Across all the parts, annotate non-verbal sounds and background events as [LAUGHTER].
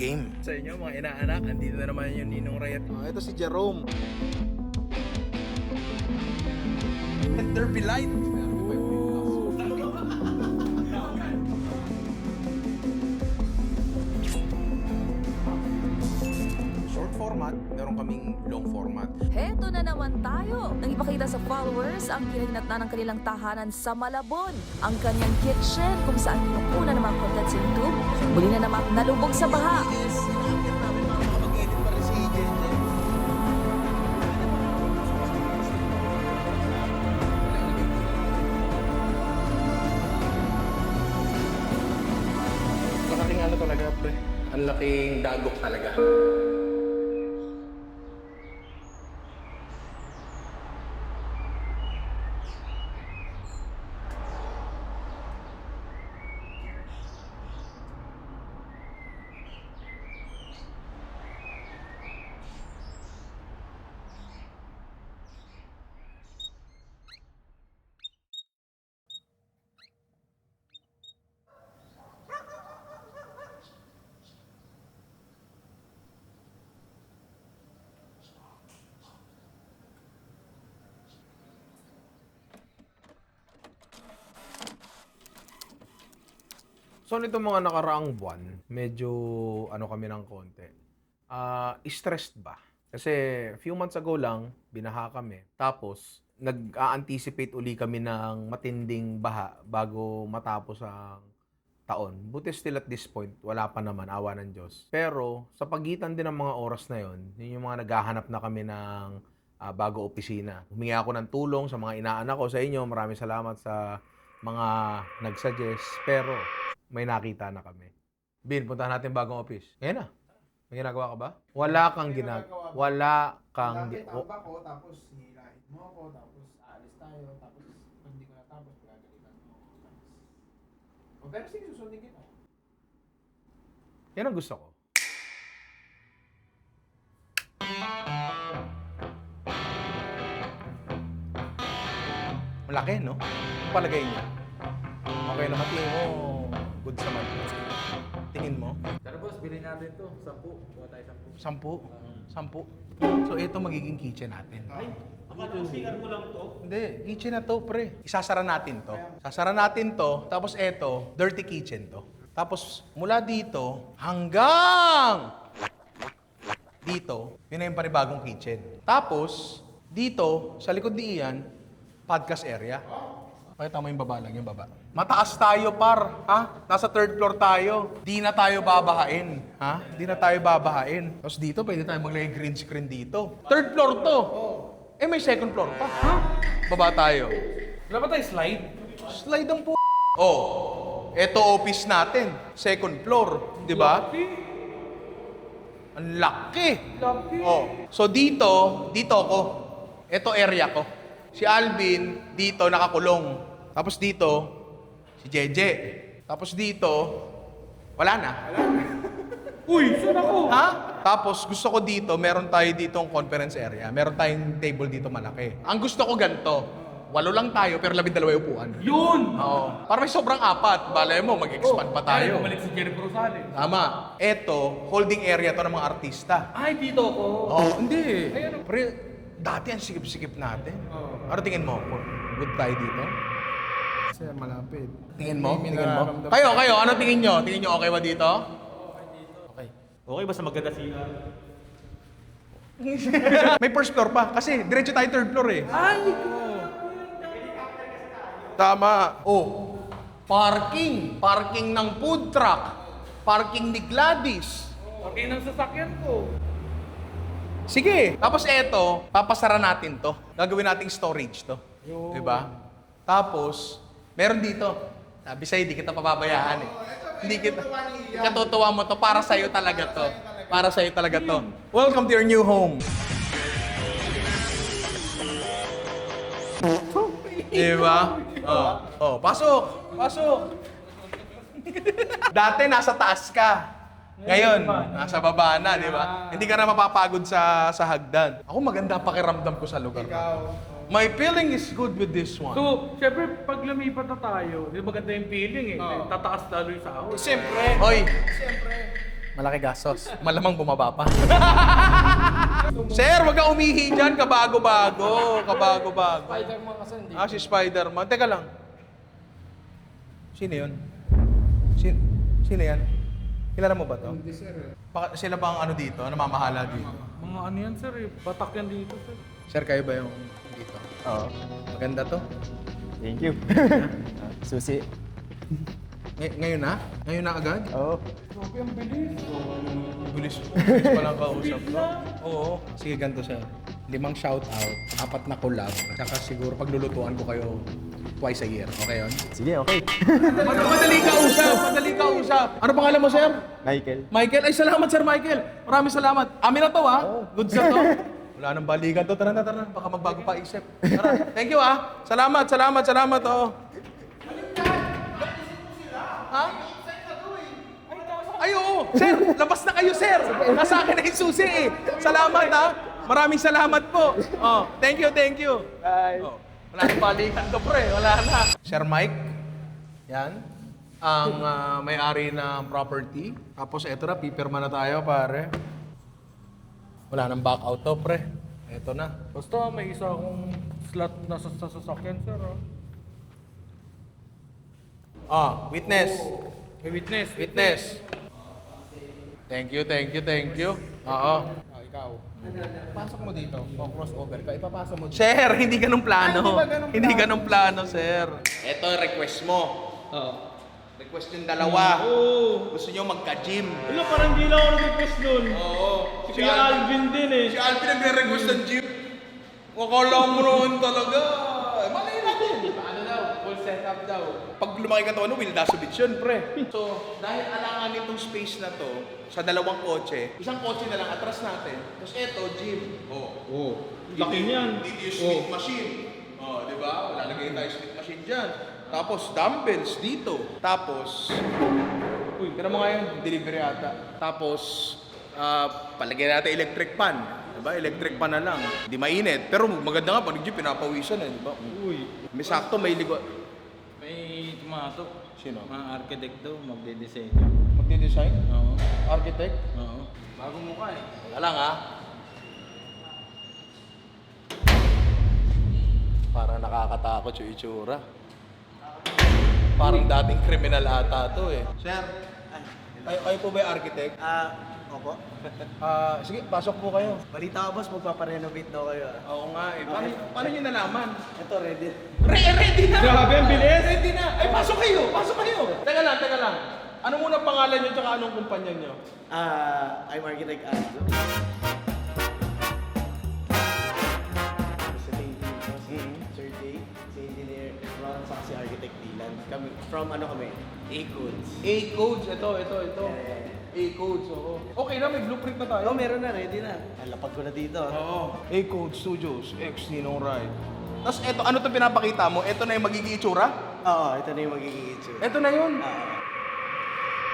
game. Sa inyo, mga inaanak, andito na naman yung Ninong Rayet. Ah, ito si Jerome. Derby Light. Kaming long format. Heto na naman tayo. Nang ipakita sa followers ang kinahinatnan ng kanilang tahanan sa Malabon. Ang kanyang kitchen kung saan kinukuna ng mga content sa YouTube. Muli na naman nalubog sa baha. JJ. Lakating ano talaga, pre. Ang laking dagok talaga. So nito mga nakaraang buwan, medyo ano kami ng konti. Ah, stressed ba? Kasi few months ago lang, binaha kami. Tapos, nag-a-anticipate uli kami ng matinding baha bago matapos ang taon. Buti still at this point, wala pa naman, awa ng Diyos. Pero, sa pagitan din ng mga oras na yon, yun yung mga naghahanap na kami ng ah, bago opisina. Humingi ako ng tulong sa mga inaanak ko sa inyo. Maraming salamat sa mga nag-suggest. Pero, may nakita na kami. Bin, puntahan natin bagong office. Ngayon na. May ginagawa ka ba? Wala kang ginagawa. Wala kang... Dati gi- tamba ko, tapos hilahin mo ako, tapos aalis tayo, tapos pag hindi ko natapos, pagagalitan mo. Tapos... O, pero sige, susundin kita. Yan ang gusto ko. Malaki, no? Ang palagay niya. Okay naman, tingin mo, good sa month. Tingin mo? Tara boss, bilhin natin to. Sampu. Buha tayo sampu. Sampu. Sampu. So, ito magiging kitchen natin. Akala ko speaker mo lang to. Hindi, kitchen na to, pre. Isasara natin to. Sasara natin to, tapos eto, dirty kitchen to. Tapos, mula dito, hanggang dito, yun na yung panibagong kitchen. Tapos, dito, sa likod ni Ian, podcast area. Pakita mo yung baba lang, yung baba. Mataas tayo, par. Ha? Nasa third floor tayo. Di na tayo babahain. Ha? Di na tayo babahain. Tapos dito, pwede tayo maglagay green screen dito. Third floor to. Eh, may second floor pa. Ha? Baba tayo. Wala ba tayo slide? Slide ang po. Oh, eto office natin. Second floor. Di ba? Ang laki. Laki. Oh. So dito, dito ako. Ito area ko. Si Alvin, dito nakakulong. Tapos dito, si Jeje. Tapos dito, wala na. [LAUGHS] Uy, saan ako? Ha? Tapos gusto ko dito, meron tayo ditong conference area. Meron tayong table dito malaki. Ang gusto ko ganito. Walo lang tayo, pero labing dalawa yung upuan. Yun! Oo. Para may sobrang apat. Balay mo, mag-expand pa Ay, tayo. bumalik si Jennifer Rosales. Tama. Eto, holding area to ng mga artista. Ay, dito ako. Oh, hindi. Pre, dati ang sikip-sikip natin. Ano tingin mo? Good tayo dito? Sir, malapit. Tingin mo? Tingin mo? Kayo, kayo, ano tingin nyo? Tingin nyo okay ba dito? Okay, basta maganda si... [LAUGHS] May first floor pa. Kasi diretso tayo third floor eh. Ay! Tama. Oh, parking. Parking ng food truck. Parking ni Gladys. Okay ng sasakyan ko. Sige. Tapos eto, papasara natin to. Gagawin nating storage to. Diba? Tapos, meron dito. Sabi sa'yo, di kita pababayaan eh. Hindi kita. Katutuwa mo to. Para sa'yo talaga to. Para sa'yo talaga to. Welcome to your new home. Diba? Oh. oh, pasok. Pasok. Dati nasa taas ka. Ngayon, nasa baba na, di ba? Hindi ka na mapapagod sa sa hagdan. Ako maganda pakiramdam ko sa lugar to. My feeling is good with this one. So, syempre, pag lumipat na tayo, di ba maganda yung feeling eh. Tataas lalo yung sahod. Siyempre. Hoy, Malaki gastos. [LAUGHS] Malamang bumaba pa. [LAUGHS] Sir, wag ka umihi dyan. Kabago-bago. Kabago-bago. Spider-Man kasi hindi. Ah, si Spider-Man. Teka lang. Sino yun? Sino, sino yan? Kilala mo ba to? Hindi sir. Baka, sila ba ang ano dito? Namamahala dito? Mga ano yan sir eh. Batak yan dito sir. Sir, kayo ba yung dito? Oo. Maganda to? Thank you. [LAUGHS] Susi. Ngay- ngayon na? Ngayon na agad? Oo. Bilis, bilis pa lang kausap ko. Oo. Sige, ganito sir. Limang shout out, apat na collab, saka siguro paglulutuan ko kayo twice a year. Okay yun? Sige, okay. Mad- madali ka usap, madali ka usap. Ano pangalan mo, sir? Michael. Michael? Ay, salamat, Sir Michael. Maraming salamat. Amin na to, ha? Good sa to. [LAUGHS] Wala nang balikan to. Tara na, tara na. Baka magbago pa isip. Tara. Thank you, ha? Salamat, salamat, salamat, oh. Ha? Ay, oo. Sir, labas na kayo, sir. Nasa akin na yung susi, eh. Salamat, ha? Maraming salamat po. Oh, thank you, thank you. Bye. Oh, wala nang balikan to, pre. Wala na. Sir Mike, yan. Ang ah, may-ari ng property. Tapos eto na, pipirma na tayo, pare. Wala nang back out to, pre. Eto na. Basta may isa akong slot na sa, sa sasakyan sir ah. Ah, witness. May witness. Witness. Thank you, thank you, thank you. Oo. Ah, ikaw. Pasok mo dito. Kung crossover ka, ipapasok mo dito. Sir, hindi ganun plano. Ah, hindi ba ganun Hindi plano? ganun plano, sir. Ito, request mo. Oo. Request yung dalawa. Oo. Gusto nyo magka-gym. Wala, parang hindi lang ako nag-request nun. Oo. Si Kuya Alvin din eh. Si Alvin nagre-request ng gym. Akala mo naman talaga. Malay natin. Ano daw? Full setup daw. Pag lumaki ka to, ano, Will Dasovich yun, pre. So, dahil alangan itong space na to, sa dalawang kotse, isang kotse na lang atras natin. Tapos eto, gym. Oh. Oo. Laki niyan. Dito yung Smith machine. Oh, di ba? Lalagay tayo Smith machine dyan. Tapos, dumbbells dito. Tapos, uy, kaya mo nga yun, delivery ata. Tapos, ah, palagyan natin electric pan. Di ba? Electric pan na lang. Hindi mainit. Pero maganda nga, pag nag-gym, pinapawisan eh, di ba? Uy. May sakto, may ligo. May tumatok. Sino? Mga architect daw, magde-design. Magdi-design? Oo. Architect? Oo. Bagong mukha eh. Wala lang ha. Parang nakakatakot yung itsura. Parang dating kriminal ata to eh. Sir, kayo, kayo po ba yung architect? Ah, opo. [LAUGHS] Ah, sige, pasok po kayo. Balita ko boss, magpaparenovate daw kayo. ah. Oo nga eh. Paano, paano nyo nalaman? Ito, ready. Re ready na! Grabe, ang bilis! Ready na! Ay, pasok kayo! Pasok kayo! Teka lang, teka lang. Ano muna pangalan nyo tsaka anong kumpanya nyo? Ah, I'm architect Aldo. Kami, from ano kami? A-Codes. A-codes. Ito, ito, ito. Yeah, A-codes, oo. Okay na, may blueprint na tayo. Oh, meron na, ready na. Alapag ko na dito. ah. Oo. A-Code Studios, X Ninong Ride. Tapos eto, ano to pinapakita mo? Ito na yung magiging itsura? Oo, ito na yung magiging itsura. Ito na yun. Ah,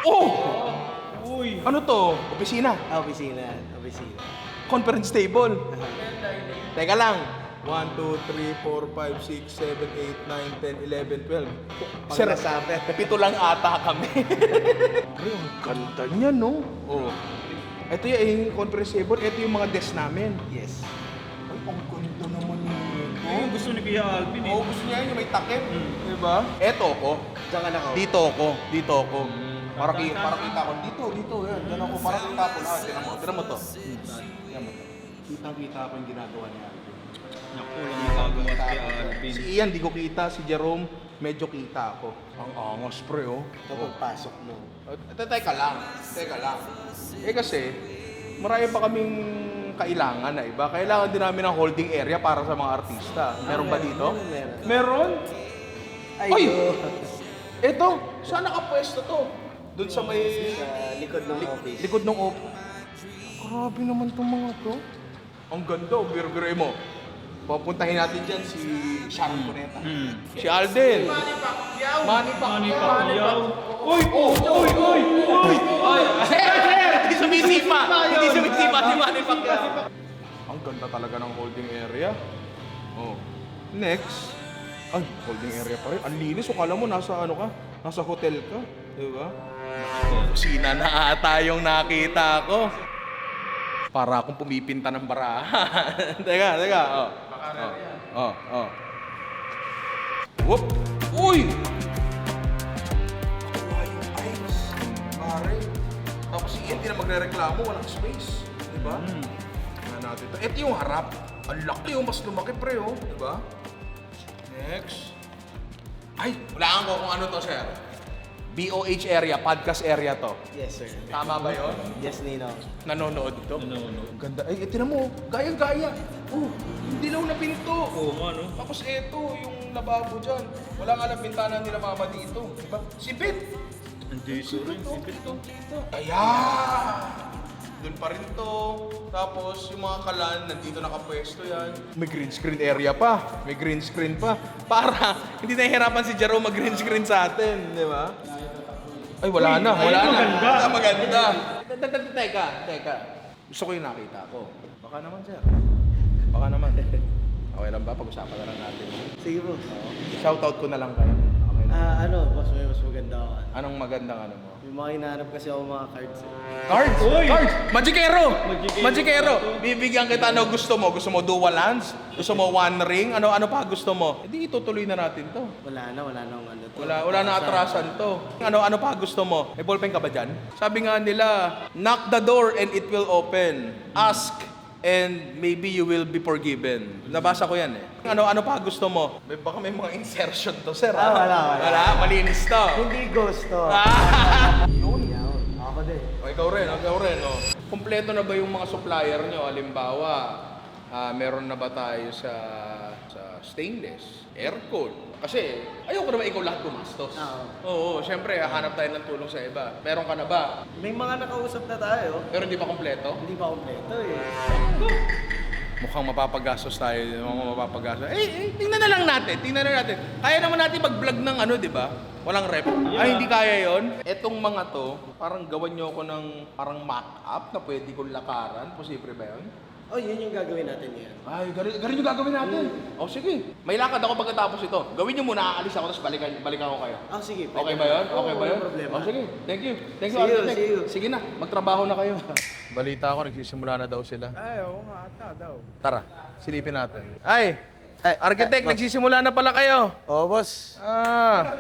Oh! Uy. Ano to? Opisina. ah, opisina. Opisina. Conference table. Teka lang. 1, 2, 3, 4, 5, 6, 7, 8, 9, 10, 11, 12. Sir, Pangkasabi. pito lang ata kami. Pre, ang ganda niya, no? Oo. Ito yung conference table. Ito yung mga desk namin. Yes. Ay, ang ganda naman nito. Yung gusto ni Kuya Alvin eh. Oo, gusto niya yun, yung may takip. Diba? Eto ko. Diyan ka na ako. Dito ako. Dito ako. Para, ki para kita ko. Dito, dito. Yan. Diyan ako. Para kita ko lahat. Tinan mo. Tinan mo to. Tinan mo to. Kitang-kita ko yung ginagawa niya. Naku, lang magagawa Alvin. Si Ian, di ko kita. Si Jerome, medyo kita ako. Ang angos, pre, oh. Kapag pasok mo. Ito, teka lang. Teka lang. Eh kasi, marami pa kaming kailangan na iba. Kailangan din namin ng holding area para sa mga artista. Meron ba dito? meron. Meron? Ay, oh. Ito, saan nakapwesto to? Doon sa may Sa likod ng li- office. likod ng office. Grabe naman tong mga to. Ang ganda, oh, biro-biro mo. Papuntahin natin dyan si Sharon Cuneta. Si Alden. Manny Pacquiao. Manny Manny Pacquiao. Pacquiao. Uy! Uy! Uy! Uy! Uy! Sir! Hindi sumisipa! Hindi sumisipa si Manny Pacquiao. Ang ganda talaga ng holding area. Oh. Next. Ay, holding area pa rin. Ang linis. O kala mo nasa ano ka? Nasa hotel ka. Di ba? Kusina na ata yung nakita ko. Para akong pumipinta ng barahan. [LAUGHS] teka, teka. Oh. Oh, oh, oh. Whoop! Uy! Nakuha yung ice. Pare. Tapos si Ian, di na magre-reklamo. Walang space. Di ba? Hmm. natin ito. Ito yung harap. Ang laki yung mas lumaki pre, oh. Di ba? Next. Ay, wala ko kung ano to, sir. BOH area, podcast area to. Yes, sir. Tama ba yon? Yes, Nino. Nanonood ito? Nanonood. Ganda. Ay, eh, tinan mo. Gaya-gaya. Oh, yung dilaw na pinto. Oo nga, no? Tapos eto, yung lababo dyan. Wala nga lang bintana nila mama dito. Diba? Sipit! Andito rin, sipit to. Ayan! Doon pa rin to. Tapos yung mga kalan, nandito nakapwesto yan. May green screen area pa. May green screen pa. Para [LAUGHS] hindi nahihirapan si Jerome mag-green screen sa atin. Di ba? Ay, wala na. Wala na. Maganda. maganda. Te- te- Teka, teka. Gusto ko yung nakita ko. Baka naman, sir. Baka naman. Okay lang ba? Pag-usapan na lang natin. Sige po. Shoutout ko na lang kayo. Ah, ano, boss, may mas maganda ako. Anong magandang ano mo? May mga hinahanap kasi ako mga cards. eh. Cards! Cards! Magikero! Magikero! Bibigyan kita ano gusto mo. Gusto mo dual lands? Gusto mo one ring? Ano ano pa gusto mo? Hindi itutuloy na natin to. Wala na, wala na akong ano to. Wala wala na atrasan to. Ano ano pa gusto mo? May ballpen ka ba diyan? Sabi nga nila, knock the door and it will open. Ask and maybe you will be forgiven. Nabasa ko yan eh. Ano ano pa gusto mo? May baka may mga insertion to, sir. Ah, wala, wala. Wala, malinis to. Hindi ghost to. Ah! [LAUGHS] Yun. Ako din. O, ikaw rin, ikaw rin, no? Kompleto na ba yung mga supplier nyo? Halimbawa, ah, meron na ba tayo sa sa stainless, aircon? Kasi, ayoko naman ikaw lahat gumastos. Oo. Oo, syempre, hahanap tayo ng tulong sa iba. Meron ka na ba? May mga nakausap na tayo. Pero hindi pa kompleto? Hindi pa kompleto eh. Mukhang mapapagastos tayo, mukhang mapapagastos. Eh, eh, tingnan na lang natin, tingnan na natin. Kaya naman natin mag-vlog ng ano, di ba? Walang rep. Ay, hindi kaya yon. Etong mga to, parang gawan nyo ako ng parang mock-up na pwede kong lakaran. Posible ba yun? Oh, yun yung gagawin natin ngayon. Ay, ganun, ganun yung gagawin natin. O sige, may lakad ako pagkatapos ito. Gawin nyo muna, aalis ako, tapos balikan, balikan ko kayo. Ah, sige. Okay ba yun? Oo, Okay ba yun? walang problema. O sige, thank you. Thank you, See you, Architect. see you. Sige na, magtrabaho na kayo. Balita ako, nagsisimula na daw sila. Ay, oo nga ata daw. Tara, silipin natin. Ay, Architect, nagsisimula na pala kayo. Oo, boss. Ah,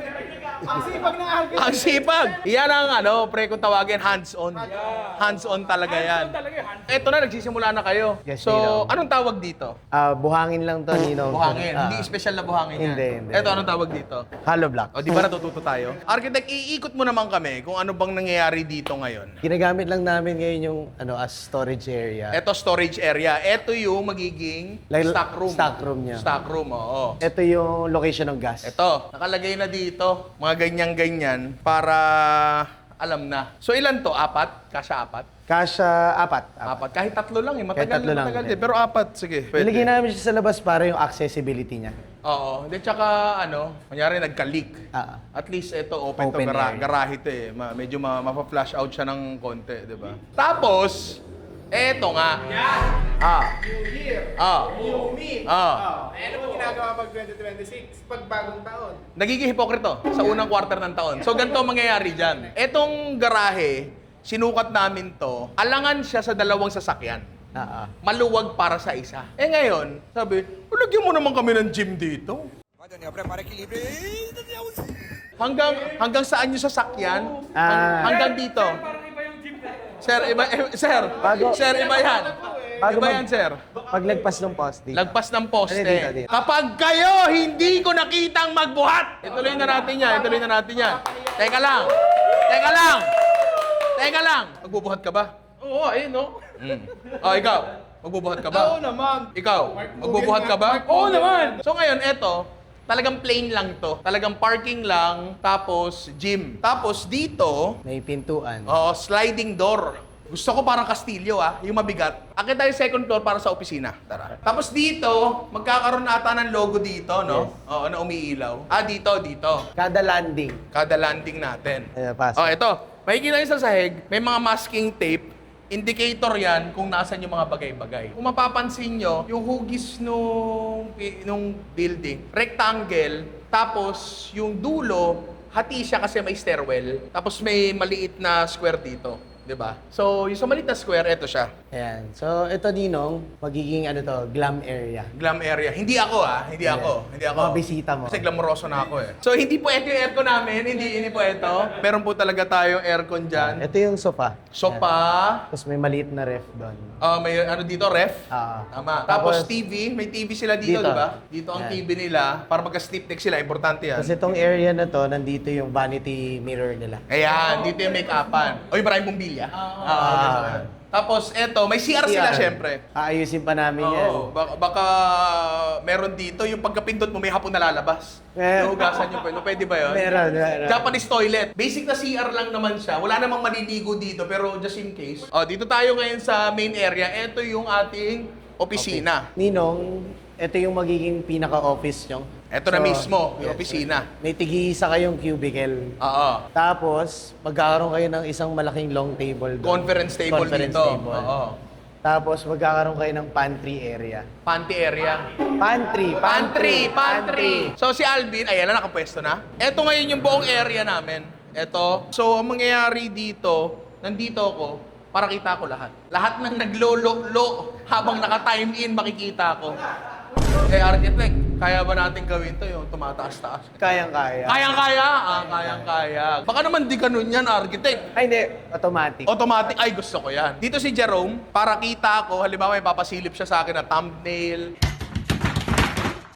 Ang sipag ng architect. ang sipag. Yan ang ano, pre kung tawagin, hands-on. Hands-on talaga yan. Ito na, nagsisimula na kayo. Yes, so, Nino. anong tawag dito? Ah, buhangin lang to, Nino. Buhangin. Ah, hindi special na buhangin yan. Hindi, hindi. Ito, anong tawag dito? Hollow block. O, di ba natututo tayo? Architect, iikot mo naman kami kung ano bang nangyayari dito ngayon. Ginagamit lang namin ngayon yung ano as storage area. Ito, storage area. Ito yung magiging Like, stock room. stock room niya. Stock room, oo. Ito yung location ng gas. Ito, nakalagay na dito, mga ganyan-ganyan, para alam na. So, ilan to? Apat? Kasha apat? Kasha apat. apat. Apat. Kahit tatlo lang eh. Matagal, tatlo lang, matagal eh. Pero apat, sige. Pwede. Nilagyan namin siya sa labas para yung accessibility niya. Oo. Hindi, tsaka ano, kunyari nagka-leak. Ah. At least ito, open, to Open gara- area. garahe to eh. Ma- medyo ma- mapa-flash out siya ng konti, di ba? Tapos, eto nga. Ah. Ah. Ah. Ano mo ginagawa pag 2026? Pag bagong taon? Nagiging hipokrito sa unang quarter ng taon. So, ganito ang mangyayari dyan. Etong garahe, sinukat namin to, alangan siya sa dalawang sasakyan. Ah, ah. Maluwag para sa isa. Eh ngayon, sabi, lagyan mo naman kami ng gym dito. Hanggang hanggang saan yung sasakyan? Ah. hanggang dito. Sir, iba eh, sir. Bago- Sir, iba yan. Bago iba mag- yan, sir. Paglagpas ng poste. Lagpas ng poste. Ano dito, dito? Kapag kayo hindi ko nakitang magbuhat, ituloy na natin yan, ituloy na natin yan. Teka lang. Teka lang. Teka lang. Magbubuhat ka ba? Oo, ayun no. Mm. Oh, ikaw. Magbubuhat ka ba? Oo naman. Ikaw, magbubuhat ka ba? Oo naman. So ngayon, eto, talagang plain lang to. Talagang parking lang, tapos gym. Tapos dito, May pintuan. oh, sliding door. Gusto ko parang Kastilyo ah, yung mabigat. Akit tayo second floor para sa opisina. Tara. Tapos dito, magkakaroon ata ng logo dito, no? Oo, na umiilaw. Ah, dito, dito. Kada landing. Kada landing natin. Ayan, pasok. Oh, ito. Makikita nyo sa sahig, may mga masking tape. Indicator yan kung nasan yung mga bagay-bagay. Kung mapapansin nyo, yung hugis nung, nung building, rectangle, tapos yung dulo, hati siya kasi may stairwell. Tapos may maliit na square dito. 'Di ba? So, yung sa maliit na square, eto siya. Ayan. So, ito Ninong, magiging ano to, glam area. Glam area. Hindi ako ah, hindi ako. Hindi ako. Mga bisita mo. Kasi glamoroso na ako eh. So, hindi po ito yung aircon namin. Hindi, hindi po ito. Meron po talaga tayong aircon dyan. Ito yung sofa. Sopa. Tapos may maliit na ref doon. Ah, may ano dito, ref. Ah. Tama. Tapos, Tapos, TV. May TV sila dito, Dito. di ba? Dito ang Yan. TV nila. Para magka-sleep deck sila. Importante yan. Kasi itong area na to, nandito yung vanity mirror nila. Ayan, dito yung make-upan. Oy, maraming bumbilya. Ah, Tapos, eto, may CR sila, CR. syempre. Aayusin pa namin yan. Oo, baka, baka meron dito, yung pagkapindot mo, may hapon nalalabas. Eh. Hugasan yung pwede. Pwede ba yun? Meron, meron. Japanese toilet. Basic na CR lang naman siya. Wala namang maliligo dito, pero just in case. Oh, dito tayo ngayon sa main area. Ito yung ating opisina. Ninong, ito yung magiging pinaka-office nyo. Ito na mismo, yung yes. opisina. May tig-isa kayong cubicle. Oo. Tapos, magkakaroon kayo ng isang malaking long table doon. Conference table Conference dito. table. Oo. Tapos, magkakaroon kayo ng pantry area. Panty area. Pantry! Pantry, pantry. So si Alvin, ayan na, nakapwesto na. Ito ngayon yung buong area namin. Ito. So ang mangyayari dito, nandito ako, para kita ko lahat. Lahat ng naglolo-lo habang naka-time in, makikita ko. Eh, architect, kaya ba natin gawin to yung tumataas-taas? Kayang-kaya. Kayang-kaya? Ah, kayang-kaya. Baka naman di ganun yan, architect. Ay, hindi. Automatic. Automatic, ay gusto ko yan. Dito si Jerome, para kita ko, halimbawa may papasilip siya sa akin na thumbnail.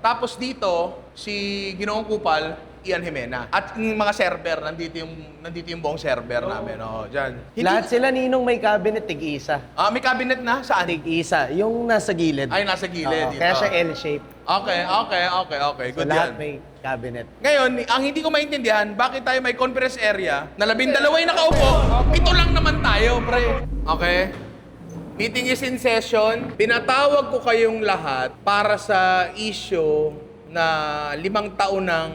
Tapos dito, si Ginoong Kupal, Ian Jimena. At yung mga server, nandito yung, nandito yung buong server namin. Oh, dyan. Hindi- Lahat sila ninong may cabinet, tig-isa. Ah, may cabinet na? Saan? Tig-isa. Yung nasa gilid. Ay, nasa gilid Oo, dito. Kaya siya L-shape. Okay, okay, okay, okay. So, Good lahat yan. may cabinet. Ngayon, ang hindi ko maintindihan, bakit tayo may conference area na labindalaway nakaupo, ito lang naman tayo, pre. Okay? Meeting is in session. Pinatawag ko kayong lahat para sa issue na limang taon ng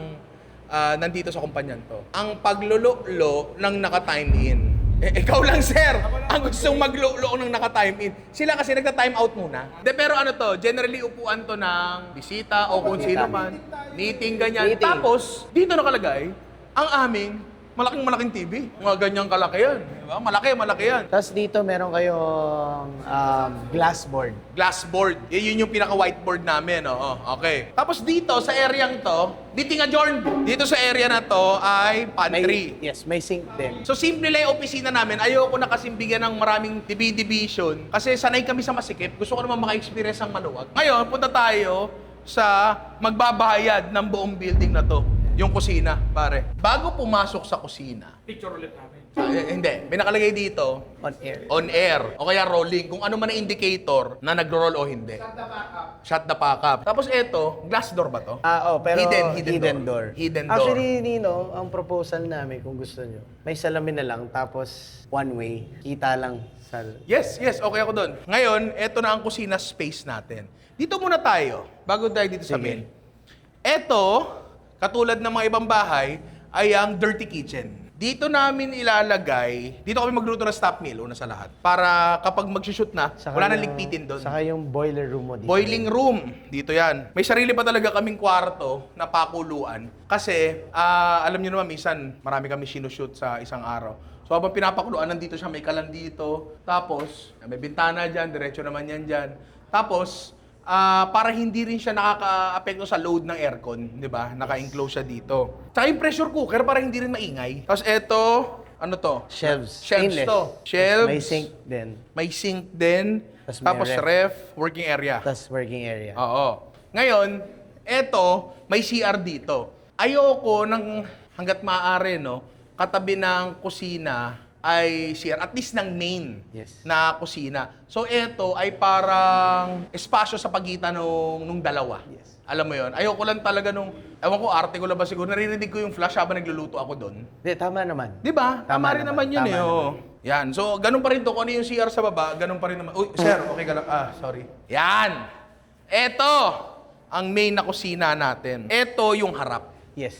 ah, nandito sa kumpanyan to. Ang paglululo ng naka-time in. Eh, ikaw lang, sir, ang gustong maglulo ng naka-time in. Sila kasi nagta-time out muna. De, pero ano to, generally upuan to ng bisita o kung sino man. Meeting, ganyan. Meeting. Tapos, dito nakalagay, ang aming malaking malaking TV. Mga ganyang kalaki yan. Diba? Malaki, malaki yan. Tapos dito meron kayong um, glass board. Glassboard. Yun, yun yung pinaka-whiteboard namin. Oo, okay. Tapos dito, sa areang to, dating adjourned. Dito sa area na to ay pantry. May, yes, may sink din. So simple lang yung opisina namin. Ayoko na kasing bigyan ng maraming division kasi sanay kami sa masikip. Gusto ko naman maka-experience ng maluwag. Ngayon, punta tayo sa magbabahayad ng buong building na to. Yung kusina, pare. Bago pumasok sa kusina, Picture ulit namin. ah, eh, hindi, may nakalagay dito, On air. on air o kaya rolling kung ano man ang indicator na nagro-roll o hindi. Shut the fuck up. Tapos eto, glass door ba to? Ah, oh, pero Hidden, hidden door. Hidden door. Actually, Nino, ang proposal namin kung gusto nyo, may salamin na lang, tapos one way, kita lang sa... Yes, yes, okay ako doon. Ngayon, eto na ang kusina space natin. Dito muna tayo, bago tayo dito sa main. Eto, katulad ng mga ibang bahay, ay ang dirty kitchen. Dito namin ilalagay, dito kami magluto ng stop meal, una sa lahat. Para kapag mag-shoot na, Saka wala nang ligpitin doon. Saka yung boiler room mo dito. Boiling room, dito yan. May sarili pa talaga kaming kwarto na pakuluan. Kasi, ah, alam niyo naman, minsan marami kami sinushoot sa isang araw. So habang pinapakuluan, nandito siya, may kalan dito. Tapos, may bintana dyan, diretso naman yan dyan. Tapos, ah, para hindi rin siya nakaka-apekto sa load ng aircon, di ba? Naka-enclose siya dito. Tsaka yung pressure cooker, para hindi rin maingay. Tapos eto, ano to? Shelves. Shelves Stainless. to. Shelves. May sink din. May sink din. May Tapos ref. ref, working area. Tapos working area. Oo. Ngayon, eto, may CR dito. Ayoko ng hanggat maaari, no, katabi ng kusina ay CR, at least ng main Yes. na kusina. So, eto ay parang espasyo sa pagitan nung, nung dalawa. Yes. Alam mo yon Ayoko lang talaga nung, ewan ko, arte ko lang ba siguro, naririnig ko yung flash habang nagluluto ako doon. Di, tama naman. Di ba? Tama, Tama rin naman, naman, yun tama eh. oo. Yan. So, ganun pa rin to. Kung ano yung CR sa baba, ganun pa rin naman. Uy, sir, okay ka lang. Ah, sorry. Yan. Eto, ang main na kusina natin. Eto yung harap. Yes.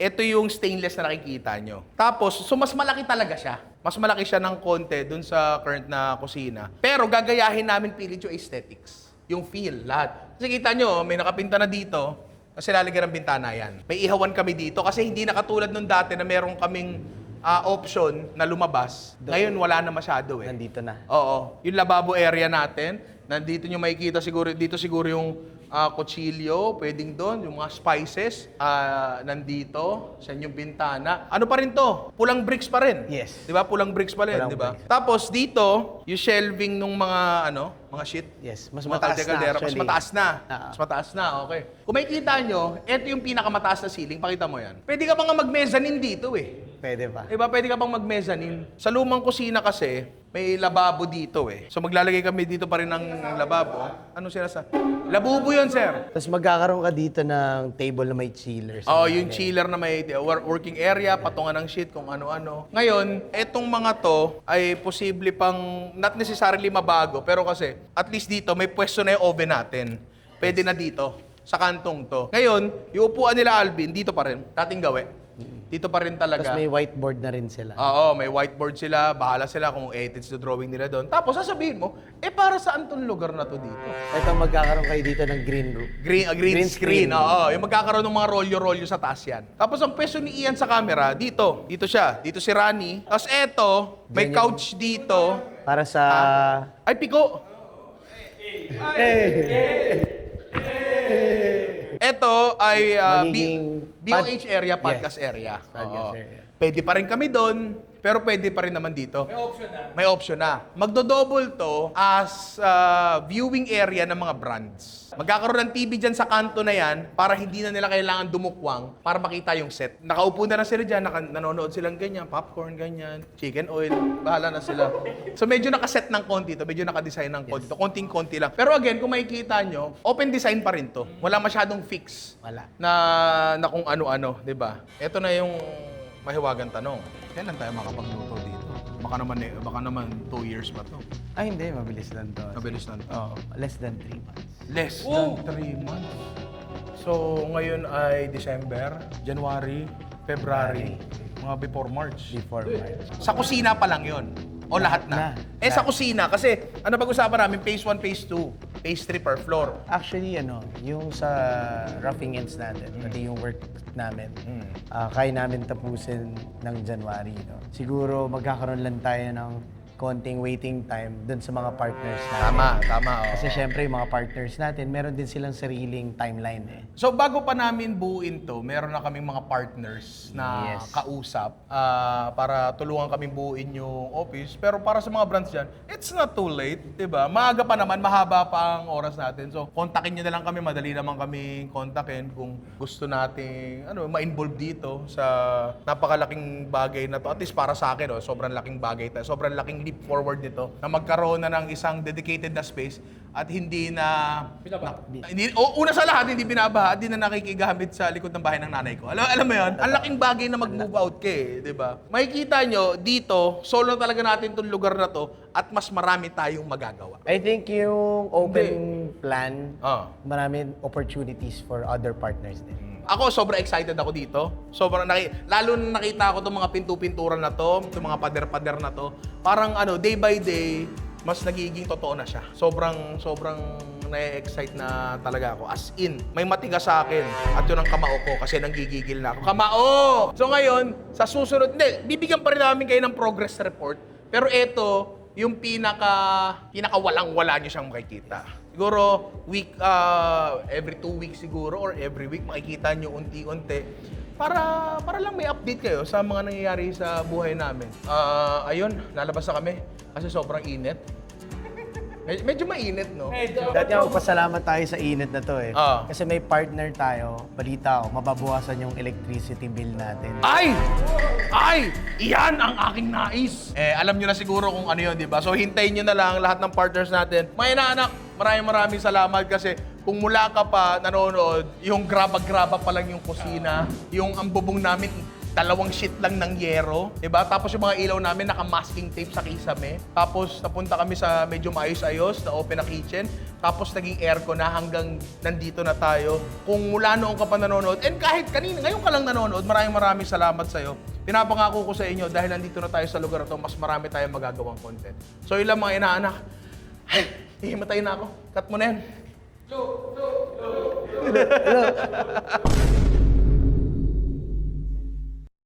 Ito yung stainless na nakikita nyo. Tapos, so mas malaki talaga siya. Mas malaki siya ng konti dun sa current na kusina. Pero gagayahin namin pilit yung aesthetics. Yung feel, lahat. Kasi kita nyo, may nakapinta na dito. Kasi lalagyan ng bintana yan. May ihawan kami dito kasi hindi na katulad nung dati na meron kaming ah, option na lumabas. Ngayon wala na masyado eh. Nandito na. Oo. Yung lababo area natin, nandito nyo makikita siguro, dito siguro yung ah, kutsilyo, pwedeng doon, yung mga spices, ah, nandito, sa yung bintana. Ano pa rin to? Pulang bricks pa rin. Yes. Di ba? Pulang bricks pa rin, Pulang di ba? bricks. Tapos dito, yung shelving nung mga, ano, mga sheet. Yes, mas Mga mataas na kaldera, Mas actually. mataas na. Ah. Mas mataas na, okay. Kung makikita nyo, ito yung pinakamataas na ceiling, pakita mo yan. Pwede ka pa nga mag-mezzanine dito eh. Pwede pa. Diba, pwede ka pang mag-mezzanine. Sa lumang kusina kasi, may lababo dito eh. So maglalagay kami dito pa rin ng lababo. Ano sila sa... Labubo yun, sir. Tapos magkakaroon ka dito ng table na may chillers. Oh, yung chiller na may wor- working area, patungan ng sheet, kung ano-ano. Ngayon, etong mga to ay posible pang not necessarily mabago, pero kasi at least dito may pwesto na yung oven natin. Pwede na dito, sa kantong to. Ngayon, yung upuan nila Alvin, dito pa rin. Dating gawi. Dito pa rin talaga. Tapos may whiteboard na rin sila. Oo, may whiteboard sila, bahala sila kung edits the drawing nila doon. Tapos sasabihin mo, eh para saan tong lugar na to dito? Ito magkakaroon kayo dito ng green room. Green, a green, Green screen, screen. oo. Yung magkakaroon ng mga rolyo-rolyo sa taas yan. Tapos ang peso ni Ian sa camera, dito. Dito siya. Dito si Rani. Tapos eto, may yung- couch dito. Para sa... Ay, piko! Eto ay Magiging B- BOH area, Yes. podcast area. Podcast area. Pwede pa rin kami doon, pero pwede pa rin naman dito. May option na. May option na. Magdo-double to as ah, viewing area ng mga brands. Magkakaroon ng TV dyan sa kanto na yan para hindi na nila kailangan dumukwang para makita yung set. Nakaupo na na sila dyan, naka, nanonood silang ganyan, popcorn, ganyan, chicken oil, bahala na sila. So medyo nakaset ng konti to, medyo nakadesign ng konti to, konting-konti lang. Pero again, kung makikita nyo, open design pa rin to. Wala masyadong fix Wala. na, na kung ano-ano, di ba? Ito na yung mahiwagang tanong. Kailan tayo makapagluto dito? Baka naman, eh, baka naman two years pa to. Ay, hindi. Mabilis lang to. Mabilis lang to. Oo. Less than 3 months. Less than three months. So, ngayon ay December, January, February, mga before March. Before March. Sa kusina pa lang yon O lahat na? na. Eh sa kusina, kasi ano pag-usapan namin, phase 1, phase 2, 3 per floor. Actually, ano, yung sa roughing ends natin, pati yung work namin, Mm. ah, kaya namin tapusin ng January. No? Siguro magkakaroon lang tayo ng konting waiting time dun sa mga partners natin. Tama, tama. oo. Kasi syempre, yung mga partners natin, meron din silang sariling timeline eh. So bago pa namin buuin to, meron na kaming mga partners na Yes. kausap ah, para tulungan kaming buuin yung office. Pero para sa mga brands dyan, it's not too late, di ba? Maaga pa naman, mahaba pa ang oras natin. So kontakin nyo na lang kami, madali naman kami kontakin kung gusto nating ano, ma-involve dito sa napakalaking bagay na to. At least para sa akin, oh, sobrang laking bagay, ta- sobrang laking leap forward nito na magkaroon na ng isang dedicated na space at hindi na, na hindi, o, una sa lahat, hindi binabaha, hindi na nakikigamit sa likod ng bahay ng nanay ko. Alam, alam mo yun? Ang laking bagay na mag-move out ka eh, di ba? Makikita nyo, dito, solo talaga natin itong lugar na to at mas marami tayong magagawa. I think yung open plan, Ah. maraming opportunities for other partners din. Ako, sobrang excited ako dito. Sobrang naki, lalo na nakita ko itong mga pintu-pinturan na to, itong mga pader-pader na to. Parang ano, day by day, mas nagiging totoo na siya. Sobrang, sobrang na-excite na talaga ako. As in, may matigas sa akin. At yun ang kamao ko kasi nanggigigil na ako. Kamao! So ngayon, sa susunod, hindi, bibigyan pa rin namin kayo ng progress report. Pero ito, yung pinaka, pinaka walang-wala nyo siyang makikita. Siguro, week, uh, every two weeks siguro, or every week, makikita nyo unti-unti. Para, para lang may update kayo sa mga nangyayari sa buhay namin. Ah, ayun, lalabas na kami. Kasi sobrang init. Med- medyo mainit, no? Dati ako pasalamat tayo sa init na to eh. Ah. Kasi may partner tayo, balita ako, mababawasan yung electricity bill natin. Ay! Ay! Iyan ang aking nais! Eh, alam nyo na siguro kung ano yun, di ba? So, hintayin nyo na lang lahat ng partners natin. Mga inaanak, maraming maraming salamat kasi kung mula ka pa nanonood, yung graba-graba pa lang yung kusina, yung ang bubong namin, dalawang sheet lang ng yero, 'di ba? Tapos yung mga ilaw namin naka-masking tape sa kisame. Tapos napunta kami sa medyo maayos-ayos na open na kitchen. Tapos naging aircon na hanggang nandito na tayo. Kung mula noon ka pa nanonood, and kahit kanina, ngayon ka lang nanonood, maraming maraming salamat sa iyo. Pinapangako ko sa inyo dahil nandito na tayo sa lugar na to, mas marami tayong magagawang content. So yun mga inaanak. Ay, Ihimatay na ako. Cut mo na yan. Look, look, look, look.